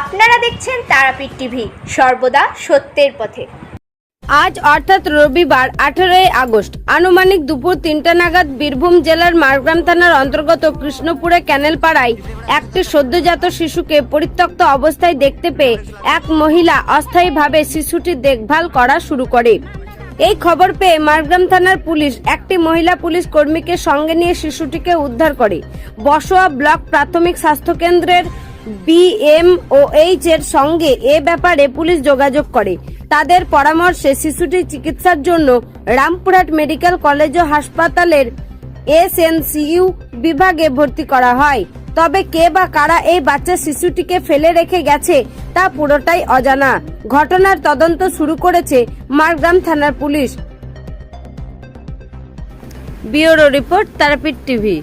আপনারা দেখছেন তারাপীঠ টিভি, সর্বদা সত্যের পথে। আজ অর্থাৎ রবিবার, আঠেরোই আগস্ট, আনুমানিক দুপুর তিনটা নাগাদ বীরভূম জেলার মারগ্রাম থানার অন্তর্গত কৃষ্ণপুরে ক্যানেল পাড়ায় একটি সদ্যজাত শিশুকে পরিত্যক্ত অবস্থায় দেখতে পেয়ে এক মহিলা অস্থায়ীভাবে শিশুটির দেখভাল করা শুরু করে। এই খবর পেয়ে মারগ্রাম থানার পুলিশ একটি মহিলা পুলিশ কর্মীকে সঙ্গে নিয়ে শিশুটিকে উদ্ধার করে। বসোয়া ব্লক প্রাথমিক স্বাস্থ্য কেন্দ্রের বিএমওএইচ এর সঙ্গে এ ব্যাপারে পুলিশ যোগাযোগ করে। তাদের পরামর্শে শিশুটির চিকিৎসার জন্য রামপুরহাট মেডিকেল কলেজ ও হাসপাতালের এসএনসিইউ বিভাগে ভর্তি করা হয়। তবে কে বা কারা এই বাচ্চা শিশুটিকে ফেলে রেখে গেছে তা পুরোটাই অজানা। ঘটনার তদন্ত শুরু করেছে মারগ্রাম থানার police. Bureau report Tarapith TV.